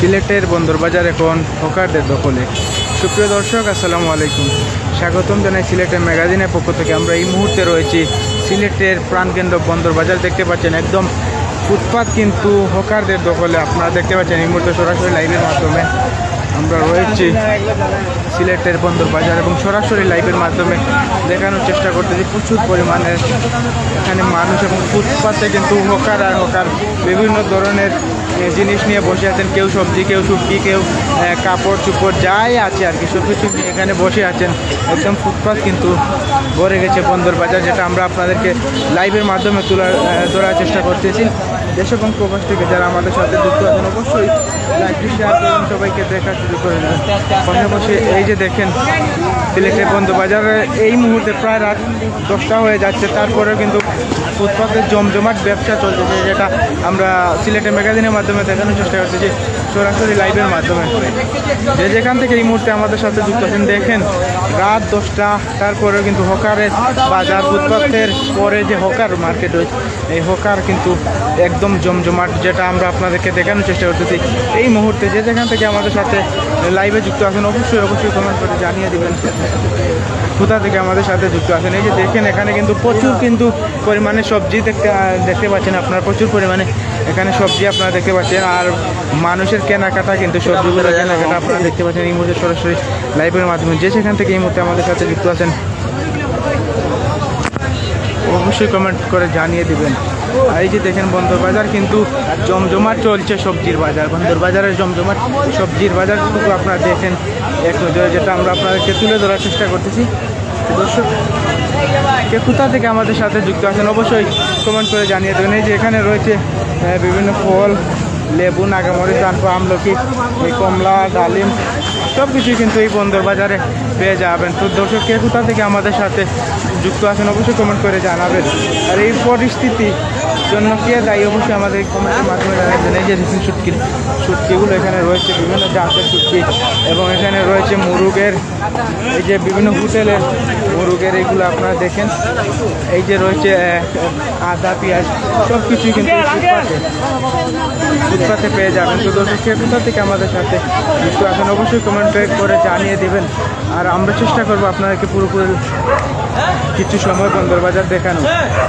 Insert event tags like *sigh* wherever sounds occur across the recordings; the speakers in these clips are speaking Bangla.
সিলেটের বন্দরবাজার এখন হকারদের দখলে। সুপ্রিয় দর্শক, আসসালামু আলাইকুম। স্বাগতম জানাই সিলেটের ম্যাগাজিনের পক্ষ থেকে। আমরা এই মুহূর্তে রয়েছি সিলেটের প্রাণকেন্দ্র বন্দরবাজার। দেখতে পাচ্ছেন একদম ফুটপাত কিন্তু হকারদের দখলে। আপনারা দেখতে পাচ্ছেন এই মুহূর্তে সরাসরি লাইভের মাধ্যমে আমরা রয়েছি সিলেটের বন্দর বাজার এবং সরাসরি লাইভের মাধ্যমে দেখানোর চেষ্টা করতেছি। প্রচুর পরিমাণে এখানে মানুষ এবং ফুটপাতে কিন্তু হকার আর হকার বিভিন্ন ধরনের জিনিস নিয়ে বসে আছেন। কেউ সবজি, কেউ শুটকি, কেউ কাপড় চুপড় যাই আছে আর কি। সব কিছু এখানে বসে আছেন। একদম ফুটপাত কিন্তু ভরে গেছে বন্দর বাজার, যেটা আমরা আপনাদেরকে লাইভের মাধ্যমে তোলার ধরার চেষ্টা করতেছি। দেশ এবং প্রবাস থেকে যারা আমাদের সাথে যুক্ত আছেন, অবশ্যই লাইভটি শেয়ার করুন, সবাইকে দেখা শুরু করে দেন। পাশাপাশি এই যে দেখেন, সিলেটের বন্ধু বাজারে এই মুহূর্তে প্রায় রাত দশটা হয়ে যাচ্ছে। তারপরেও কিন্তু ফুটপাতের জমজমাট ব্যবসা চলতেছে যেটা আমরা সিলেটের ম্যাগাজিনের মাধ্যমে দেখানোর চেষ্টা করছি যে সরাসরি লাইভের মাধ্যমে। যে যেখান থেকে এই মুহূর্তে আমাদের সাথে যুক্ত আছেন, দেখেন, রাত দশটা, তারপরেও কিন্তু হকারের বাজার, ফুটপাতের পরে যে হকার মার্কেট রয়েছে, এই হকার কিন্তু একদম জমজমাট যেটা আমরা আপনাদেরকে দেখানোর চেষ্টা করতেছি। এই মুহূর্তে যে যেখান থেকে আমাদের সাথে লাইভে যুক্ত আছেন, অবশ্যই অবশ্যই কমেন্ট করে জানিয়ে দেবেন। কোথা থেকে আমাদের সাথে যুক্ত আছেন? এই যে দেখেন, এখানে কিন্তু প্রচুর কিন্তু পরিমাণে সবজি দেখতে দেখতে পাচ্ছেন আপনারা, প্রচুর পরিমাণে এখানে সবজি আপনারা দেখতে পাচ্ছেন। আর মানুষের কেনাকাটা কিন্তু সবজিগুলো কেনাকাটা আপনারা দেখতে পাচ্ছেন এই মুহূর্তে সরাসরি লাইভের মাধ্যমে। যে সেখান থেকে এই মুহূর্তে আমাদের সাথে যুক্ত আছেন, অবশ্যই কমেন্ট করে জানিয়ে দিবেন। এই যে দেখেন বন্দর বাজার, কিন্তু জমজমাট চলছে সবজির বাজার। বন্দর বাজারের জমজমাট, সবজির বাজার কিন্তু আপনারা দেখেন, এক নজরে যেটা আমরা আপনাদেরকে তুলে ধরার চেষ্টা করতেছি। দর্শক, কে কোথা থেকে আমাদের সাথে যুক্ত আছেন অবশ্যই কমেন্ট করে জানিয়ে দেবেন। এই যে এখানে রয়েছে বিভিন্ন ফল, লেবু নাগামরিচ তারপর আমলকি কমলা, ডালিম সব কিছুই কিন্তু এই বন্দর বাজারে পেয়ে যাবেন। তো দর্শক, কে কোথা থেকে আমাদের সাথে যুক্ত আছেন অবশ্যই কমেন্ট করে জানাবেন। আর এই পরিস্থিতি জন্য কি দায়ী অবশ্যই আমাদের কমেন্টের মাধ্যমে জানাবেন এই যে দেখুন শুটকির শুটকিগুলো এখানে রয়েছে, বিভিন্ন জাতের শুটকি এবং এখানে রয়েছে মুরুগের, এই যে বিভিন্ন হোটেলের মুরুগের এগুলো আপনারা দেখেন। এই যে রয়েছে আদা, পেঁয়াজ সব কিছুই কিন্তু ফুটপাতে। ফুটপাতে পেয়ে যাবেন। তো দর্শক কে কোথা থেকে আমাদের সাথে যুক্ত আছেন অবশ্যই কমেন্ট করে জানিয়ে দেবেন। আর আমরা চেষ্টা করব আপনাদেরকে পুরোপুরি কিছু সময় বন্দর বাজার দেখানো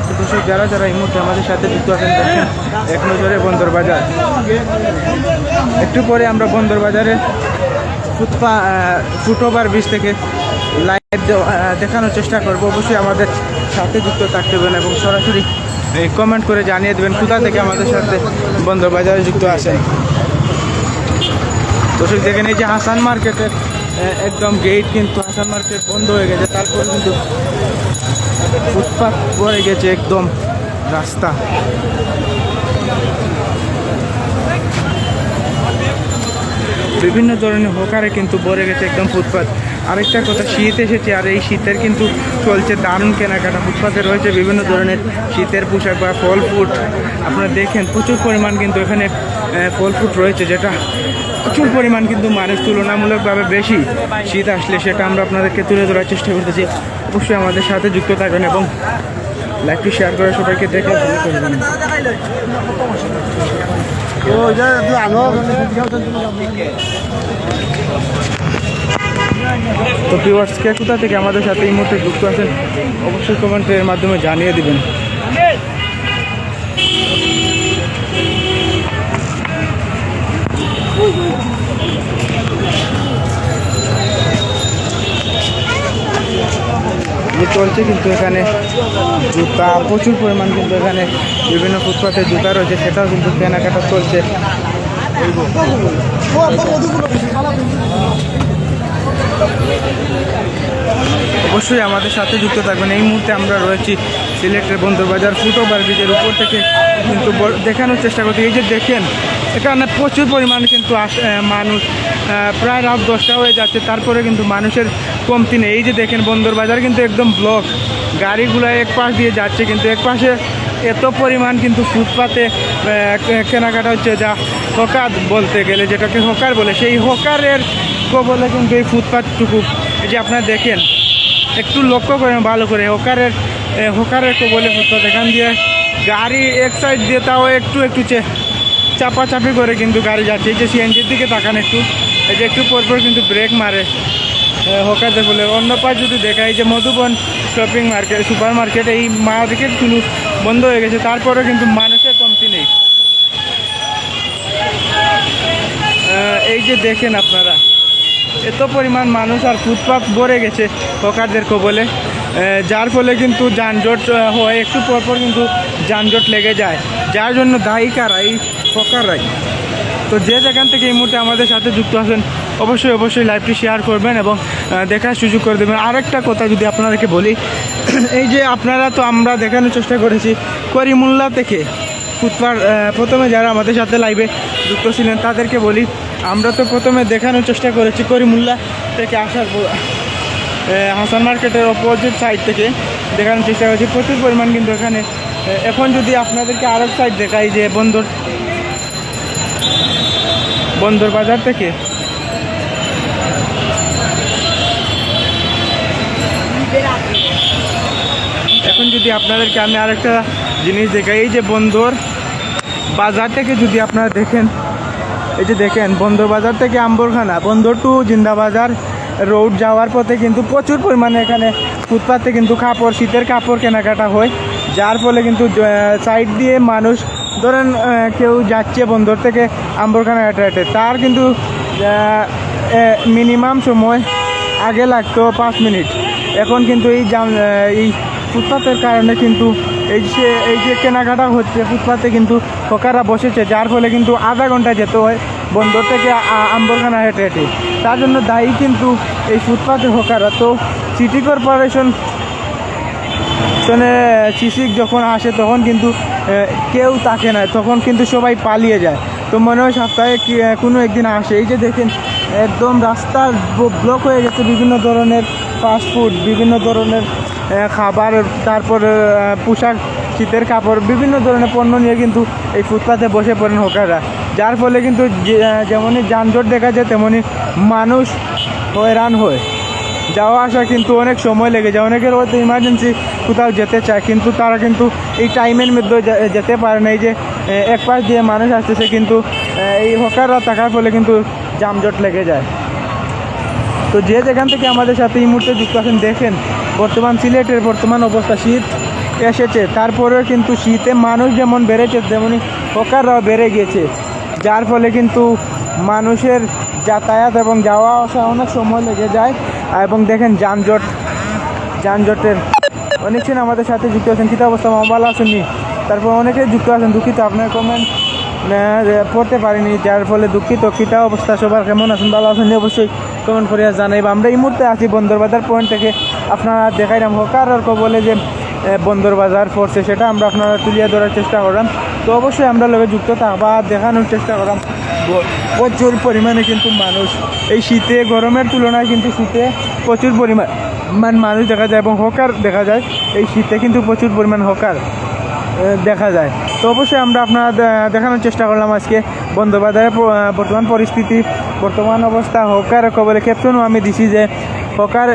তো দর্শক, যারা যারা এই মুহূর্তে আমাদের সাথে যুক্ত আছেন, দেখেন, এক নজরে বন্দর বাজার একটু পরে আমরা বন্দর বাজারে ফুটপা ফুটওভার ব্রিজ থেকে লাইভ দেখানোর চেষ্টা করব। অবশ্যই আমাদের সাথে যুক্ত থাকতে হবেন এবং সরাসরি কমেন্ট করে জানিয়ে দেবেন কোথা থেকে আমাদের সাথে বন্দর বাজারে যুক্ত আছেন। দর্শক, দেখেন এই যে হাসান মার্কেটের একদম গেট কিন্তু হাসান মার্কেট বন্ধ হয়ে গেছে। তারপর কিন্তু ফুটপাথ পড়ে গেছে একদম রাস্তা। বিভিন্ন ধরনের হোকারে কিন্তু ভরে গেছে একদম ফুটপাত। আরেকটা কথা, শীত এসেছে আর এই শীতের কিন্তু চলছে দারুণ কেনাকাটা। ফুটপাতে রয়েছে বিভিন্ন ধরনের শীতের পোশাক বা ফল ফুট আপনারা দেখেন, প্রচুর পরিমাণ কিন্তু এখানে ফল ফুট রয়েছে, যেটা প্রচুর পরিমাণ কিন্তু মানুষ তুলনামূলকভাবে বেশি শীত আসলে সেটা আমরা আপনাদেরকে তুলে ধরার চেষ্টা করতেছি। অবশ্যই আমাদের সাথে যুক্ত থাকবেন এবং লাইভটি শেয়ার করে সবাইকে দেখে করবেন তো ভিউয়ার্স কে কোথা থেকে আমাদের সাথে এই মুহূর্তে যুক্ত আছেন, অবশ্যই কমেন্টের মাধ্যমে জানিয়ে দিবেন। চলছে কিন্তু এখানে জুতা, প্রচুর পরিমাণ কিন্তু এখানে বিভিন্ন ফুটপাতে জুতা রয়েছে, সেটাও কিন্তু কেনাকাটা চলছে। অবশ্যই আমাদের সাথে যুক্ত থাকবেন। এই মুহূর্তে আমরা রয়েছি সিলেটের বন্দরবাজার ফুটওভার ব্রিজের উপর থেকে কিন্তু দেখানোর চেষ্টা করছি। এই যে দেখেন, এখানে প্রচুর পরিমাণ কিন্তু মানুষ প্রায় রাত দশটা হয়ে যাচ্ছে। তারপরে কিন্তু মানুষের কমতি নেই। এই যে দেখেন, বন্দরবাজার কিন্তু একদম ব্লক। গাড়িগুলো এক পাশ দিয়ে যাচ্ছে কিন্তু এক পাশে এত পরিমাণ কিন্তু ফুটপাতে কেনাকাটা হচ্ছে যা হকার বলতে গেলে, যেটাকে হকার বলে, সেই হকারের কবলে কিন্তু এই ফুটপাতটুকু এই যে আপনারা দেখেন একটু লক্ষ্য করেন ভালো করে হকারের এ, হকারের বলে ফুটপাথ এখান দিয়ে গাড়ি এক সাইড দিয়ে তাও একটু একটু চাপাচাপি করে কিন্তু গাড়ি যাচ্ছে। এই যে সিএনজির দিকে তাকান একটু এই যে একটু পরপর কিন্তু ব্রেক মারে হকারদের বলে অন্য পাশ যদি দেখা এই যে Madhuban shopping market super market এই মার্কেট কিন্তু বন্ধ হয়ে গেছে তারপরেও কিন্তু মানুষের কমতি নেই। এই যে দেখেন আপনারা এত পরিমাণ মানুষ আর ফুটপাথ ভরে গেছে হকারদের কবলে। যার ফলে কিন্তু যানজট হয়। একটু পরপর কিন্তু যানজট লেগে যায়। যার জন্য দায়ী কারা? এই হকাররাই। তো যে যেখান থেকে এই মুহূর্তে আমাদের সাথে যুক্ত আছেন, অবশ্যই অবশ্যই লাইভটি শেয়ার করবেন এবং দেখার সুযোগ করে দেবেন। আরেকটা কথা যদি আপনাদেরকে বলি, *clears throat* এই যে আপনারা তো আমরা দেখানোর চেষ্টা করেছি করিমুল্লা থেকে ফুটপার প্রথমে যারা আমাদের সাথে লাইভে যুক্ত ছিলেন, তাদেরকে বলি আমরা তো প্রথমে দেখানোর চেষ্টা করেছি করিমুল্লা থেকে আসার হাসান মার্কেটের অপোজিট সাইড থেকে দেখানোর চেষ্টা করেছি। প্রচুর পরিমাণ কিন্তু এখানে এখন যদি আপনাদেরকে আরেক সাইড দেখাই যে বন্দর বন্দর বাজার থেকে, এখন যদি আপনাদেরকে আমি আরেকটা জিনিস দেখাই, এই যে বন্দর বাজার থেকে যদি আপনারা দেখেন এই যে দেখেন, বন্দর বাজার থেকে আম্বরখানা, বন্দর টু জিন্দাবাজার রোড যাওয়ার পথে কিন্তু প্রচুর পরিমাণে এখানে ফুটপাতে কিন্তু কাপড়, শীতের কাপড় কেনাকাটা হয়। যার ফলে কিন্তু সাইড দিয়ে মানুষ, ধরেন কেউ যাচ্ছে বন্দর থেকে আম্বরখানা হেঁটে হেঁটে তার কিন্তু মিনিমাম সময় আগে লাগতো পাঁচ মিনিট। এখন কিন্তু এই জাম এই ফুটপাতের কারণে কিন্তু এই যে এই যে কেনাকাটা হচ্ছে, ফুটপাতে কিন্তু হকাররা বসেছে, যার ফলে কিন্তু আধা ঘণ্টা যেতে হয় বন্দর থেকে আম্বরখানা হেঁটে হেঁটে। তার জন্য দায়ী কিন্তু এই ফুটপাতে হকাররা তো সিটি কর্পোরেশন শোনে শিশির যখন আসে তখন কিন্তু কেউ তাকে না, তখন কিন্তু সবাই পালিয়ে যায়। তো মনে হয় সপ্তাহে কোনো একদিন আসে। এই যে দেখেন, একদম রাস্তা ব্লক হয়ে গেছে বিভিন্ন ধরনের ফাস্টফুড বিভিন্ন ধরনের খাবার, তারপর পোশাক, শীতের কাপড়, বিভিন্ন ধরনের পণ্য নিয়ে কিন্তু এই ফুটপাতে বসে পড়েন হোকাররা। যার ফলে কিন্তু যেমনই যানজট দেখা যায়, তেমনই মানুষ হয়রান হয়। যাওয়া আসা কিন্তু অনেক সময় লেগে যায়। অনেকের হয়তো ইমার্জেন্সি কোথাও যেতে চায়, কিন্তু তারা কিন্তু এই টাইমের মধ্যে যেতে পারে না। এই যে এক পাশ দিয়ে মানুষ আসতেছে কিন্তু এই হকাররা থাকার ফলে কিন্তু যানজট লেগে যায়। তো যে যেখান থেকে আমাদের সাথে এই মুহূর্তে যুক্ত আছেন দেখেন, বর্তমান সিলেটের বর্তমান অবস্থা, শীত এসেছে। তারপরেও কিন্তু শীতে মানুষ যেমন বেড়েছে, তেমনি হকাররাও বেড়ে গিয়েছে। যার ফলে কিন্তু মানুষের যাতায়াত এবং যাওয়া আসা অনেক সময় লেগে যায়। এবং দেখেন যানজট, যানজটের অনেকজন আমাদের সাথে যুক্ত আছেন। কী অবস্থা? মোবাইল আসেননি তারপর অনেকে যুক্ত আছেন, দুঃখিত। আপনার কমেন্ট পড়তে পারিনি, যার ফলে দুঃখিত। কীটা অবস্থা? সবার কেমন আছেন? ভালো আছেন? অবশ্যই কমেন্ট করিয়া জানাইব। আমরা এই মুহূর্তে আছি বন্দরবাজার পয়েন্ট থেকে। আপনারা দেখাইলাম হকার আর বলে যে বন্দরবাজার পড়ছে সেটা আমরা আপনারা তুলিয়ে ধরার চেষ্টা করলাম। তো অবশ্যই আমরা লোকে যুক্ত থাকবা, দেখানোর চেষ্টা করলাম। প্রচুর পরিমাণে কিন্তু মানুষ। এই শীতে, গরমের তুলনায় কিন্তু শীতে প্রচুর পরিমাণ মান মানুষ দেখা যায় এবং হকার দেখা যায়। এই শীতে কিন্তু প্রচুর পরিমাণ হকার দেখা যায়। তো অবশ্যই আমরা আপনারা দেখানোর চেষ্টা করলাম আজকে বন্দরবাজারের বর্তমান পরিস্থিতি, বর্তমান অবস্থা, হকার কবলে। ক্যাপশনও আমি দিছি যে হকার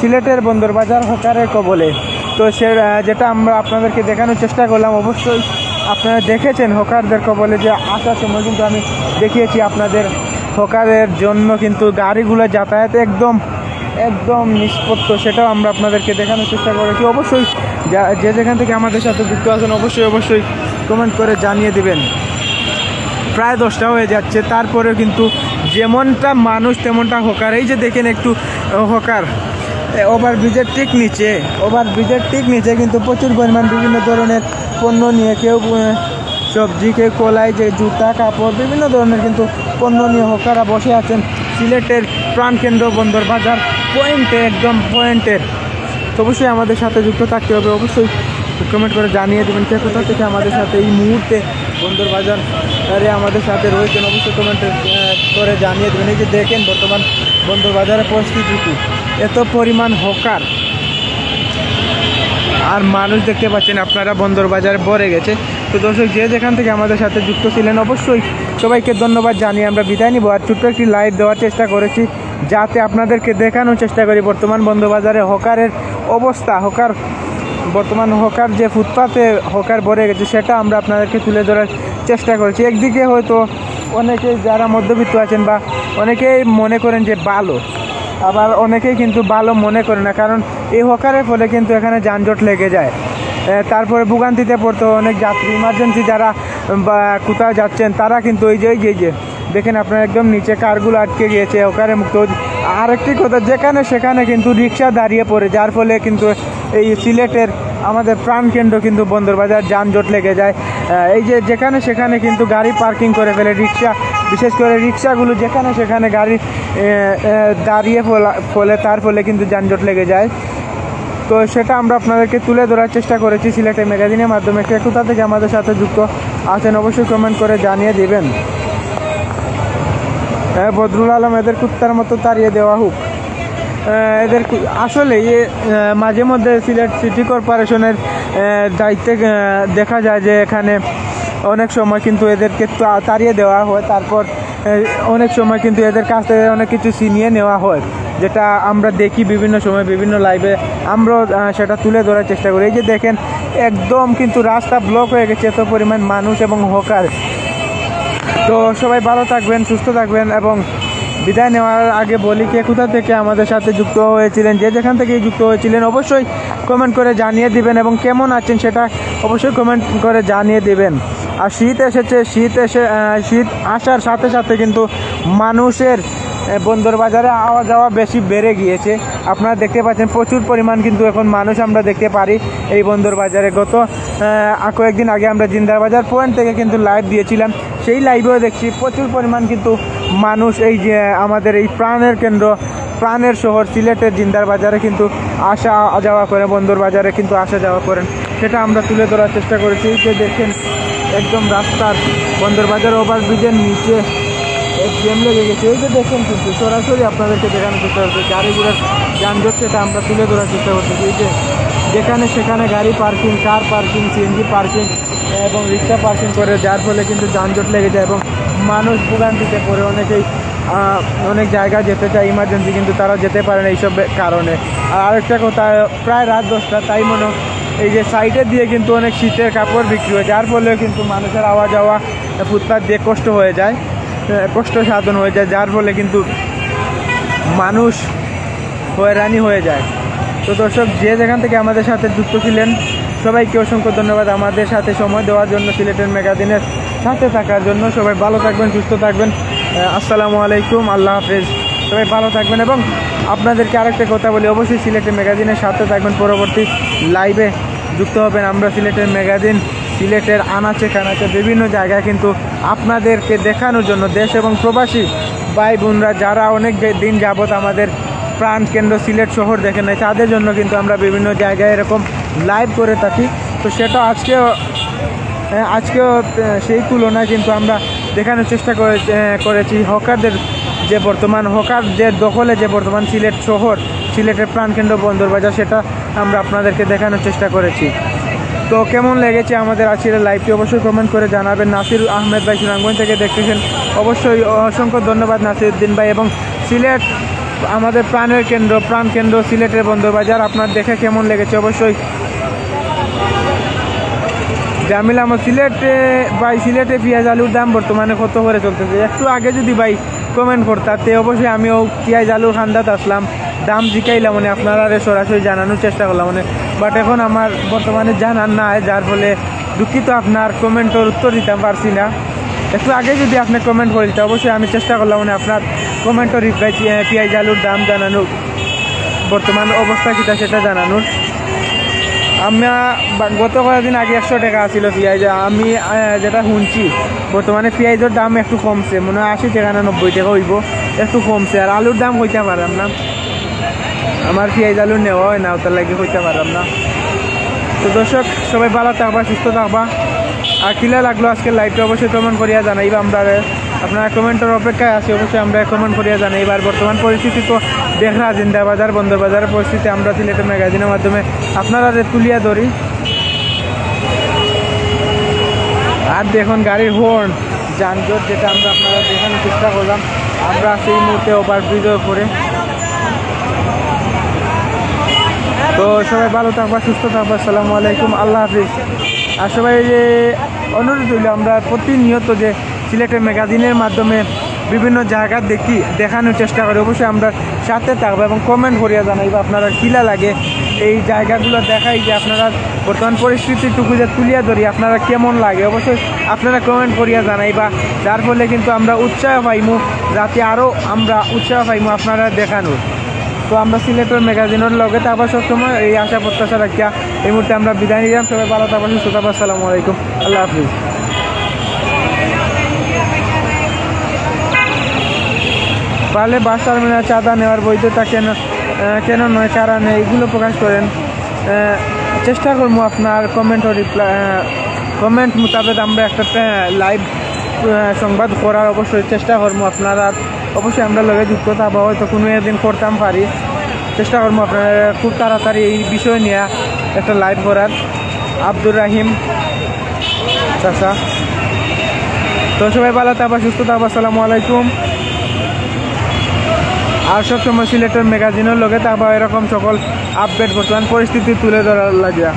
সিলেটের বন্দরবাজার হকারের কবলে। তো সে যেটা আমরা আপনাদেরকে দেখানোর চেষ্টা করলাম, অবশ্যই আপনারা দেখেছেন হকারদের কবলে যে আসার সময় কিন্তু আমি দেখিয়েছি আপনাদের হকারের জন্য কিন্তু গাড়িগুলো যাতায়াত একদম একদম নিষ্পত্ত সেটাও আমরা আপনাদেরকে দেখানোর চেষ্টা করেছি। অবশ্যই যা- যেখান থেকে আমাদের সাথে যুক্ত আছেন অবশ্যই অবশ্যই কমেন্ট করে জানিয়ে দিবেন। প্রায় দশটা হয়ে যাচ্ছে তারপরেও কিন্তু যেমনটা মানুষ তেমনটা হকার। এই যে দেখেন একটু আহ, ওভার ব্রিজের ঠিক নিচে ওভার ব্রিজের ঠিক নিচে কিন্তু প্রচুর পরিমাণ বিভিন্ন ধরনের পণ্য নিয়ে কেউ সবজি কেউ কলাই যে জুতা কাপড় বিভিন্ন ধরনের কিন্তু পণ্য নিয়ে হকাররা বসে আছেন। সিলেটের প্রাণকেন্দ্র বন্দর বাজার। পয়েন্টে একদম পয়েন্টের তো অবশ্যই আমাদের সাথে যুক্ত থাকতে হবে। অবশ্যই কমেন্ট করে জানিয়ে দেবেন কে কোথা থেকে আমাদের সাথে এই মুহূর্তে বন্দর বাজার আরে আমাদের সাথে রয়েছেন। অবশ্যই কমেন্ট করে জানিয়ে দেবেন। এই যে দেখেন বর্তমান বন্দর বাজারের পরিস্থিতি এত পরিমাণ হকার। আর মানুষ দেখতে পাচ্ছেন, আপনারা বন্দর বাজারে ভরে গেছে। তো দর্শক, যে যেখান থেকে আমাদের সাথে যুক্ত ছিলেন, অবশ্যই সবাইকে ধন্যবাদ জানিয়ে আমরা বিদায় নিব। আর ছোট্ট একটি লাইভ দেওয়ার চেষ্টা করেছি। যাতে আপনাদেরকে দেখানোর চেষ্টা করি বর্তমান বন্দর বাজারে হকারের অবস্থা, হকার, বর্তমান হকার যে ফুটপাতে হকার ভরে গেছে, সেটা আমরা আপনাদেরকে তুলে ধরার চেষ্টা করেছি। একদিকে হয়তো অনেকে যারা মধ্যবিত্ত আছেন বা অনেকেই মনে করেন যে ভালো আবার অনেকেই কিন্তু ভালো মনে করে না, কারণ এই হকারের ফলে কিন্তু এখানে যানজট লেগে যায়। তারপরে ভোগান্তিতে পড়তে অনেক যাত্রী ইমার্জেন্সি যারা বা কোথাও যাচ্ছেন, তারা কিন্তু ওই যে যে দেখেন আপনার একদম নিচে কারগুলো আটকে গিয়েছে, ওখানে মুক্ত আর একটি কথা, যেখানে সেখানে কিন্তু রিক্সা দাঁড়িয়ে পড়ে, যার ফলে কিন্তু এই সিলেটের আমাদের প্রাণকেন্দ্র কিন্তু বন্দরবাজার যানজট লেগে যায়। এই যে যেখানে সেখানে কিন্তু গাড়ি পার্কিং করে ফেলে রিক্সা, বিশেষ করে রিক্সাগুলো যেখানে সেখানে গাড়ি দাঁড়িয়ে ফলা- তার ফলে কিন্তু যানজট লেগে যায়। তো সেটা আমরা আপনাদেরকে তুলে ধরার চেষ্টা করেছি সিলেটে ম্যাগাজিনের মাধ্যমে। কে কোথা থেকে আমাদের সাথে যুক্ত আছেন অবশ্যই কমেন্ট করে জানিয়ে দিবেন। বদরুল আলম, এদের কুত্তার মতো তাড়িয়ে দেওয়া হোক। এদের আসলে মাঝে মধ্যে সিলেট সিটি কর্পোরেশনের দায়িত্বে দেখা যায় যে এখানে অনেক সময় কিন্তু এদেরকে তাড়িয়ে দেওয়া হয়। তারপর অনেক সময় কিন্তু এদের কাছ থেকে অনেক কিছু ছিনিয়ে নেওয়া হয়, যেটা আমরা দেখি বিভিন্ন সময়, বিভিন্ন লাইভে আমরাও সেটা তুলে ধরার চেষ্টা করি। এই যে দেখেন, একদম কিন্তু রাস্তা ব্লক হয়ে গেছে, এত পরিমাণ মানুষ এবং হকার। তো সবাই ভালো থাকবেন, সুস্থ থাকবেন এবং বিদায় নেওয়ার আগে বলি কে কোথা থেকে আমাদের সাথে যুক্ত হয়েছিলেন, যে যেখান থেকে যুক্ত হয়েছিলেন অবশ্যই কমেন্ট করে জানিয়ে দিবেন এবং কেমন আছেন সেটা অবশ্যই কমেন্ট করে জানিয়ে দিবেন। আর শীত এসেছে, শীত এসে শীত আসার সাথে সাথে কিন্তু মানুষের বন্দর বাজারে আওয়া যাওয়া বেশি বেড়ে গিয়েছে। আপনারা দেখতে পাচ্ছেন প্রচুর পরিমাণ কিন্তু এখন মানুষ আমরা দেখতে পারি এই বন্দর বাজারে গত কয়েকদিন আগে আমরা জিন্দার বাজার পয়েন্ট থেকে কিন্তু লাইভ দিয়েছিলাম। সেই লাইভেও দেখছি প্রচুর পরিমাণ কিন্তু মানুষ এই যে, আমাদের এই প্রাণের কেন্দ্র, প্রাণের শহর, সিলেটের জিন্দার বাজারে কিন্তু আসা যাওয়া করে বন্দর বাজারে কিন্তু আসা যাওয়া করেন। সেটা আমরা তুলে ধরার চেষ্টা করেছি। যে দেখেন, একদম রাস্তার বন্দর বাজার ওভারব্রিজের নিচে জ্যাম লেগে গেছে। এই যে দেখেন কিন্তু সরাসরি আপনাদেরকে দেখানোর চেষ্টা করছি গাড়ি ঘোড়ার যানজট, সেটা আমরা তুলে ধরার চেষ্টা করতেছি এই যে যেখানে সেখানে গাড়ি parking car parking CNG parking এবং রিক্সা পার্কিং করে, যার ফলে কিন্তু যানজট লেগে যায় এবং মানুষ ভোগান্তিতে পড়ে। অনেকেই অনেক জায়গা যেতে চায় ইমার্জেন্সি কিন্তু তারা যেতে পারে না এইসব কারণে। আর আরেকটা কথা, প্রায় রাত দশটা, তাই মনে এই যে সাইডে দিয়ে কিন্তু অনেক শীতের কাপড় বিক্রি হয়, যার ফলে কিন্তু মানুষের আওয়া যাওয়া ফুটপাথ দিয়ে কষ্ট হয়ে যায় কষ্ট সাধন হয়ে যায়, যার ফলে কিন্তু মানুষ হয়রানি হয়ে যায়। তো দর্শক, যে যেখান থেকে আমাদের সাথে যুক্ত ছিলেন, সবাইকে অসংখ্য ধন্যবাদ আমাদের সাথে সময় দেওয়ার জন্য, সিলেটের ম্যাগাজিনের সাথে থাকার জন্য। সবাই ভালো থাকবেন, সুস্থ থাকবেন। আসসালামু আলাইকুম, আল্লাহ হাফেজ। সবাই ভালো থাকবেন এবং আপনাদেরকে আরেকটা কথা বলি, অবশ্যই সিলেটের ম্যাগাজিনের সাথে থাকবেন। পরবর্তী লাইভে যুক্ত হবেন আমরা সিলেটের ম্যাগাজিন, সিলেটের আনাচে কানাচে বিভিন্ন জায়গায় কিন্তু আপনাদেরকে দেখানোর জন্য দেশ এবং প্রবাসী ভাই বোনরা যারা অনেক দিন যাবত আমাদের প্রাণ কেন্দ্র সিলেট শহর দেখে নেয়। তাদের জন্য কিন্তু আমরা বিভিন্ন জায়গায় এরকম লাইভ করে থাকি। তো সেটা আজকেও আজকেও সেই তুলনায় কিন্তু আমরা দেখানোর চেষ্টা করে করেছি। হকারদের যে বর্তমান, হকারদের দখলে যে বর্তমান সিলেট শহর, সিলেটের প্রাণকেন্দ্র বন্দরবাজার সেটা আমরা আপনাদেরকে দেখানোর চেষ্টা করেছি। তো কেমন লেগেছে আমাদের আজকের লাইভটি অবশ্যই কমেন্ট করে জানাবেন। নাসির আহমেদ ভাই, সুনামগঞ্জ থেকে দেখতেছেন। অবশ্যই অসংখ্য ধন্যবাদ, নাসিরউদ্দিন ভাই এবং সিলেট আমাদের প্রাণের কেন্দ্র, প্রাণ কেন্দ্র, সিলেটের বন্দরবাজার আপনার দেখে কেমন লেগেছে? অবশ্যই। জামিল আহমদ, সিলেটে, ভাই, সিলেটে পেঁয়াজ আলুর দাম বর্তমানে কত করে চলতেছে? একটু আগে যদি ভাই কমেন্ট করতাম তে অবশ্যই আমিও পেঁয়াজ আলুর খান্দাত আসলাম। দাম জিকাইলাম মানে আপনারা আরে সরাসরি জানানোর চেষ্টা করলাম মানে। বাট এখন আমার বর্তমানে জানার নাই, যার ফলে দুঃখিত আপনার কমেন্টের উত্তর দিতে পারছি না। একটু আগে যদি আপনি কমেন্ট করে দিতে অবশ্যই আমি চেষ্টা করলাম মানে আপনার কমেন্টও রিপ্লাই পেঁয়াজ আলুর দাম জানানোর বর্তমান অবস্থা কিটা সেটা জানানোর। আমরা গত কয়েকদিন আগে একশো টাকা ছিল পেঁয়াজ। আমি যেটা শুনছি, বর্তমানে পেঁয়াজের দাম একটু কমছে। মনে হয় আশি টাকা না নব্বই টাকা হইব। একটু কমছে। আর আলুর দাম হইতে পারলাম না। আমার পেঁয়াজ আলু নেওয়া হয় না, ওটার লাগে হইতে পারলাম না। তো দর্শক, সবাই ভালো থাকবা, সুস্থ থাকবা। আর কিলা লাগল আজকে লাইভটা অবশ্যই কমেন্ট করিয়া জানাইবা। আমরা আপনারা কমেন্টের অপেক্ষায় আছি, অবশ্যই আমরা কমেন্ট করিয়া জানাইবা আর বর্তমান পরিস্থিতি তো দেখরা জিন্দা বাজার বন্ধ বাজারের পরিস্থিতি। আমরা সিলেটের ম্যাগাজিনের মাধ্যমে আপনারা তুলিয়া ধরি, আর দেখুন গাড়ির হর্ন যানজট যেটা আমরা আপনারা দেখানোর চেষ্টা করলাম। আমরা সেই মুহূর্তে ওভারব্রিজের উপরে। তো সবাই ভালো থাকবা, সুস্থ থাকবা, আসসালামু আলাইকুম, আল্লাহ হাফিজ। আর সবাই যে অনুরোধ হইল আমরা প্রতিনিয়ত যে সিলেটের ম্যাগাজিনের মাধ্যমে বিভিন্ন জায়গা দেখি, দেখানোর চেষ্টা করি। অবশ্যই আমরা সাথে থাকব এবং কমেন্ট করিয়া জানাইবা আপনারা কিলা লাগে এই জায়গাগুলো দেখাই যে আপনারা বর্তমান পরিস্থিতিটুকু যে তুলিয়া ধরি, আপনারা কেমন লাগে? অবশ্যই আপনারা কমেন্ট করিয়া জানাইবা। যার ফলে কিন্তু আমরা উৎসাহ পাইমু, যাতে আরও আমরা উৎসাহ পাইমু আপনারা দেখানোর। তো আমরা সিলেটের ম্যাগাজিনের লগে থাকবা সবসময়। এই আশা প্রত্যাশা রাখিয়া এই মুহূর্তে আমরা বিদায় নিলাম। সবাই ভালো থাকবেন, সুস্থ আসসালামু আলাইকুম। আল্লাহ হাফিজ। পারলে বাস টার্মিনাল চাঁদা নেওয়ার বৈধতা কেন কেন নয়? কারণ এইগুলো প্রকাশ করেন চেষ্টা করব আপনার কমেন্ট ও রিপ্লাই কমেন্ট মোতাবেক আমরা একটা লাইভ সংবাদ করার অবশ্যই চেষ্টা করব আপনারা। অবশ্যই আমরা লগে যুক্ত থাকব, হয়তো কোনো একদিন করতাম পারি। চেষ্টা করব আপনারা খুব তাড়াতাড়ি এই বিষয় নিয়ে একটা লাইভ করার। আব্দুর রাহিম চাচা। তো সবাই ভালো থাকবা, সুস্থ থাকবা, আসসালামু আলাইকুম। আর সবসময় সিলেটের ম্যাগাজিনের লগে তারপর এরকম সকল আপডেট বর্তমান পরিস্থিতি তুলে ধরার লাগিয়া।